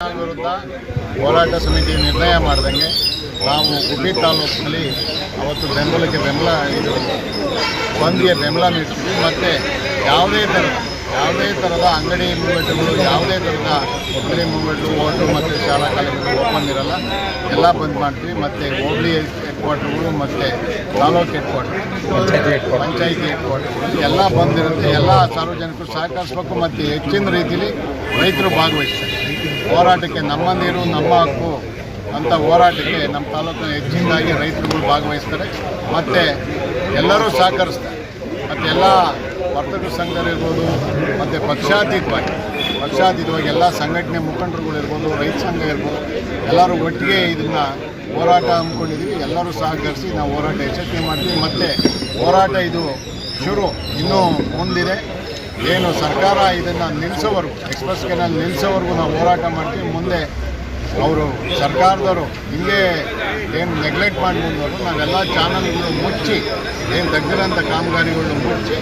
ವಿರುದ್ಧ ಹೋರಾಟ ಸಮಿತಿ ನಿರ್ಣಯ ಮಾಡ್ದಂಗೆ ನಾವು ಗುಬ್ಬಿ ತಾಲೂಕಿನಲ್ಲಿ ಅವತ್ತು ಬೆಂಬಲಕ್ಕೆ ಬೆಂಬಲ ಇದು ಬಂದ್ಗೆ ಬೆಂಬಲ ನೀಡ್ತೀವಿ. ಮತ್ತು ಯಾವುದೇ ಥರದ ಯಾವುದೇ ಥರದ ಅಂಗಡಿ ಮೂವ್ಮೆಂಟ್ಗಳು ಯಾವುದೇ ಥರದ ಅಂಗಡಿ ಮೂಮೆಂಟು ಹೋಟ್ಲು ಮತ್ತು ಶಾಲಾ ಕಾಲೇಜುಗಳು ಓಪನ್ ಇರಲ್ಲ. ಎಲ್ಲ ಬಂದ್ ಮಾಡ್ತೀವಿ. ಮತ್ತು ಹೋಬಳಿ ಹೆಡ್ ಕ್ವಾರ್ಟರ್ಗಳು ಮತ್ತು taluk headquarter panchayat head ಕ್ವಾರ್ಟರ್ಗಳು ಎಲ್ಲ ಬಂದಿರುತ್ತೆ ಎಲ್ಲ ಸಾರ್ವಜನಿಕರು ಸಹಕರಿಸಬೇಕು ಮತ್ತು ಹೆಚ್ಚಿನ ರೀತಿಯಲ್ಲಿ ರೈತರು ಭಾಗವಹಿಸ್ತಾರೆ. ಹೋರಾಟಕ್ಕೆ ನಮ್ಮ ನೀರು ನಮ್ಮ ಹಕ್ಕು ಅಂತ ಹೋರಾಟಕ್ಕೆ ನಮ್ಮ ತಾಲೂಕಿನ ಹೆಚ್ಚಿನದಾಗಿ ರೈತರುಗಳು ಭಾಗವಹಿಸ್ತಾರೆ. ಮತ್ತು ಎಲ್ಲರೂ ಸಹಕರಿಸ್ತಾರೆ. ಮತ್ತೆಲ್ಲ ಎಲ್ಲ ವರ್ತಕರ ಸಂಘರಿರ್ಬೋದು ಮತ್ತು ಪಕ್ಷಾತೀತವಾಗಿ. ಪಕ್ಷಾತೀತವಾಗಿ ಎಲ್ಲ ಸಂಘಟನೆ ಮುಖಂಡರುಗಳಿರ್ಬೋದು, ರೈತ ಸಂಘ ಇರ್ಬೋದು, ಎಲ್ಲರೂ ಒಟ್ಟಿಗೆ ಇದನ್ನು ಹೋರಾಟ ಹಮ್ಮಿಕೊಂಡಿದ್ದೀವಿ. ಎಲ್ಲರೂ ಸಹಕರಿಸಿ ನಾವು ಹೋರಾಟ ಯಶಸ್ವಿ ಮಾಡ್ತೀವಿ. ಮತ್ತು ಹೋರಾಟ ಇದು ಶುರು ಇನ್ನೂ ಮುಂದಿದೆ. ಏನು ಸರ್ಕಾರ ಇದನ್ನು ನಿಲ್ಲಿಸೋವರೆಗೂ ಎಕ್ಸ್ಪ್ರೆಸ್ ಕೆನಲ್ ನಿಲ್ಲಿಸೋವರೆಗೂ ನಾವು ಹೋರಾಟ ಮಾಡ್ತೀವಿ. ಮುಂದೆ ಅವರು ಸರ್ಕಾರದವರು ಹಿಂಗೆ ಏನು ನೆಗ್ಲೆಕ್ಟ್ ಮಾಡ್ಬೋದು ನಾವೆಲ್ಲ ಚಾನಲ್ಗಳು ಮುಚ್ಚಿ, ಏನು ತೆಗ್ದಿರೋಂಥ ಕಾಮಗಾರಿಗಳನ್ನ ಮುಚ್ಚಿ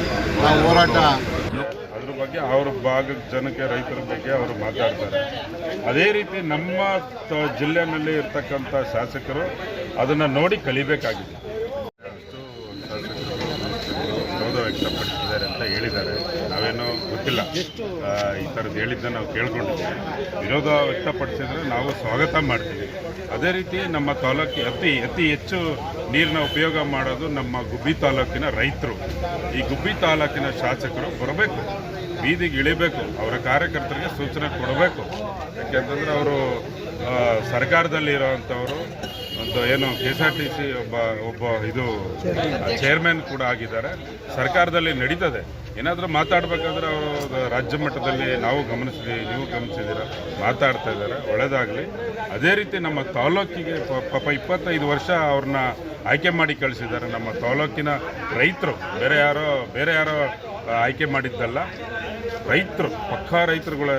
ನಾವು ಹೋರಾಟ ಅದ್ರ ಬಗ್ಗೆ ಅವ್ರ ಭಾಗದ ಜನಕ್ಕೆ ರೈತರ ಬಗ್ಗೆ ಅವರು ಮಾತಾಡ್ತಾರೆ. ಅದೇ ರೀತಿ ನಮ್ಮ ಜಿಲ್ಲೆನಲ್ಲಿ ಇರ್ತಕ್ಕಂಥ ಶಾಸಕರು ಅದನ್ನು ನೋಡಿ ಕಲಿಬೇಕಾಗಿದೆ ಅಷ್ಟು ಶಾಸಕರು ವಿರೋಧ ವ್ಯಕ್ತಪಡಿಸಿದ್ದಾರೆ ಅಂತ ಹೇಳಿದ್ದಾರೆ. ನಾವೇನೋ ಗೊತ್ತಿಲ್ಲ. ಈ ಥರದ್ದು ಹೇಳಿದ್ದ ನಾವು ಕೇಳ್ಕೊಂಡಿದ್ದೀವಿ. ವಿರೋಧ ವ್ಯಕ್ತಪಡಿಸಿದ್ರೆ ನಾವು ಸ್ವಾಗತ ಮಾಡ್ತೀವಿ. ಅದೇ ರೀತಿ ನಮ್ಮ ತಾಲೂಕಿ ಅತಿ ಅತಿ ಹೆಚ್ಚು ನೀರಿನ ಉಪಯೋಗ ಮಾಡೋದು ನಮ್ಮ ಗುಬ್ಬಿ ತಾಲೂಕಿನ ರೈತರು. ಈ ಗುಬ್ಬಿ ತಾಲೂಕಿನ ಶಾಸಕರು ಬರಬೇಕು. ಬೀದಿಗೆ ಇಳಿಬೇಕು. ಅವರ ಕಾರ್ಯಕರ್ತರಿಗೆ ಸೂಚನೆ ಕೊಡಬೇಕು. ಯಾಕೆಂತಂದ್ರೆ ಅವರು ಸರ್ಕಾರದಲ್ಲಿ ಇರೋವಂಥವರು ಏನು K S R T C ಒಬ್ಬ ಒಬ್ಬ ಇದು ಚೇರ್ಮನ್ ಕೂಡ ಆಗಿದ್ದಾರೆ. ಸರ್ಕಾರದಲ್ಲಿ ನಡೀತದೆ. ಏನಾದರೂ ಮಾತಾಡಬೇಕಾದ್ರೆ ಅವರು ರಾಜ್ಯ ಮಟ್ಟದಲ್ಲಿ ನಾವು ಗಮನಿಸಿದ್ವಿ, ನೀವು ಗಮನಿಸಿದ್ದೀರ ಮಾತಾಡ್ತಾ ಇದ್ದಾರೆ ಒಳ್ಳೆಯದಾಗಲಿ ಅದೇ ರೀತಿ ನಮ್ಮ ತಾಲೂಕಿಗೆ ಪಾಪ ಇಪ್ಪತ್ತೈದು ವರ್ಷ ಅವ್ರನ್ನ ಆಯ್ಕೆ ಮಾಡಿ ಕಳಿಸಿದ್ದಾರೆ. ನಮ್ಮ ತಾಲೂಕಿನ ರೈತರು, ಬೇರೆ ಯಾರೋ ಬೇರೆ ಯಾರೋ ಆಯ್ಕೆ ಮಾಡಿದ್ದಲ್ಲ. ರೈತರು, ಪಕ್ಕಾ ರೈತರುಗಳ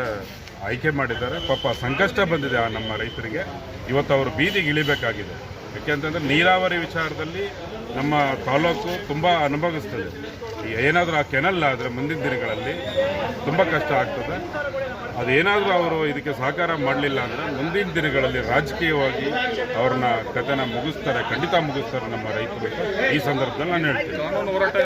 ಆಯ್ಕೆ ಮಾಡಿದ್ದಾರೆ. ಪಾಪ ಸಂಕಷ್ಟ ಬಂದಿದೆ ಆ ನಮ್ಮ ರೈತರಿಗೆ. ಇವತ್ತು ಅವರು ಬೀದಿಗೆ ಇಳಿಬೇಕಾಗಿದೆ. ಯಾಕೆಂತಂದರೆ ನೀರಾವರಿ ವಿಚಾರದಲ್ಲಿ ನಮ್ಮ ತಾಲೂಕು ತುಂಬ ಅನುಭವಿಸ್ತದೆ. ಏನಾದರೂ ಆ ಕೆನಲ್ ಆದರೆ ಮುಂದಿನ ದಿನಗಳಲ್ಲಿ ತುಂಬ ಕಷ್ಟ ಆಗ್ತದೆ. ಅದೇನಾದರೂ ಅವರು ಇದಕ್ಕೆ ಸಹಕಾರ ಮಾಡಲಿಲ್ಲ ಅಂದರೆ ಮುಂದಿನ ದಿನಗಳಲ್ಲಿ ರಾಜಕೀಯವಾಗಿ ಅವ್ರನ್ನ ಕಥನ ಮುಗಿಸ್ತಾರೆ, ಖಂಡಿತ ಮುಗಿಸ್ತಾರೆ ನಮ್ಮ ರೈತರು ಈ ಸಂದರ್ಭದಲ್ಲಿ ನಾನು ಹೇಳ್ತೀನಿ.